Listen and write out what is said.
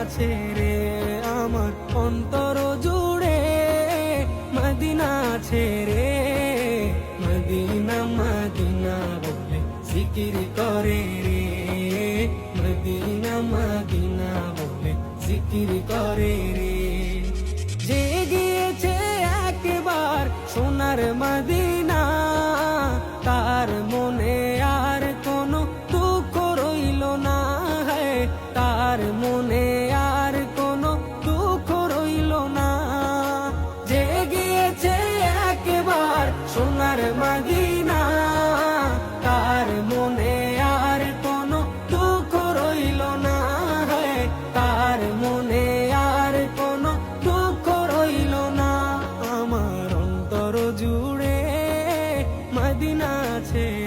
আছে রে, আমার অন্তর জুড়ে মদিনা আছে রে। মদিনা মদিনা বলে জিকির করে রে। মদিনা মদিনা বলে জিকির করে রে। যে গিয়েছে একবার সোনার মদিনা, তার মনে আর কোনো দুঃখ রইল না। তার সোনার মদিনা তার মনে আর কোনো দুঃখ রইল না হয় তার মনে আর কোনো দুঃখ রইল না। আমার অন্তর জুড়ে মদিনা আছে।